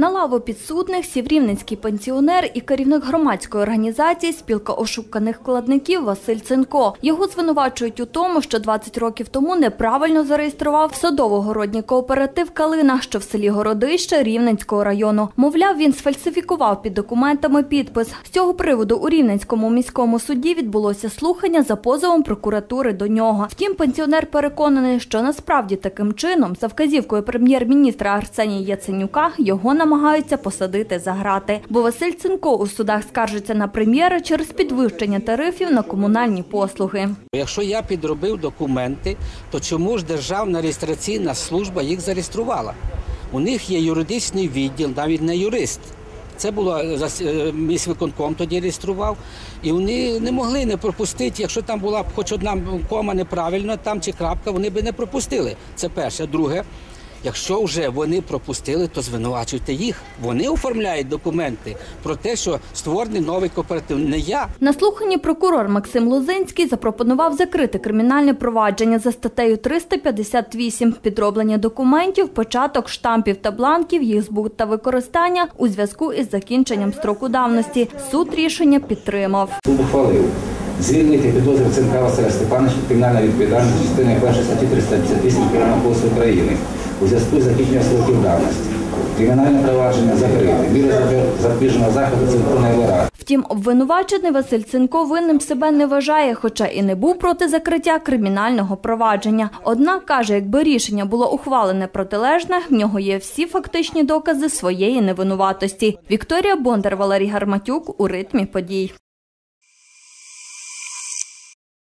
На лаву підсудних сів рівненський пенсіонер і керівник громадської організації «Спілка ошуканих вкладників» Василь Цинко. Його звинувачують у тому, що 20 років тому неправильно зареєстрував садово-городній кооператив «Калина», що в селі Городище Рівненського району. Мовляв, він сфальсифікував під документами підпис. З цього приводу у Рівненському міському суді відбулося слухання за позовом прокуратури до нього. Втім, пенсіонер переконаний, що насправді таким чином, за вказівкою прем'єр-міністра Арсенія Яценюка, його намагаються посадити за грати. Бо Василь Цинко у судах скаржиться на прем'єра через підвищення тарифів на комунальні послуги. Якщо я підробив документи, то чому ж Державна реєстраційна служба їх зареєструвала? У них є юридичний відділ, навіть не юрист. Це було е, е, тоді реєстрував, і вони не могли не пропустити. Якщо там була хоч одна кома неправильно, там чи крапка, вони би не пропустили. Це перше. Друге, якщо вже вони пропустили, то звинувачуйте їх. Вони оформляють документи про те, що створений новий кооператив. Не я. На слуханні прокурор Максим Лозинський запропонував закрити кримінальне провадження за статтею 358 підроблення документів, початок штампів та бланків, їх збут та використання у зв'язку із закінченням строку давності. Суд рішення підтримав. Ухвалив звільнити підозрюваного Цинка Василя Степановича від кримінальної відповідальності частини 1 статті 358 Кримінального кодексу України у зв'язку з закінченням строків давності. Кримінальне провадження закрите. Міра запобіжного заходу виконує ВРА. Втім, обвинувачений Василь Цинко винним себе не вважає, хоча і не був проти закриття кримінального провадження. Однак каже, якби рішення було ухвалене протилежне, в нього є всі фактичні докази своєї невинуватості. Вікторія Бондар, Валерій Гарматюк у ритмі подій.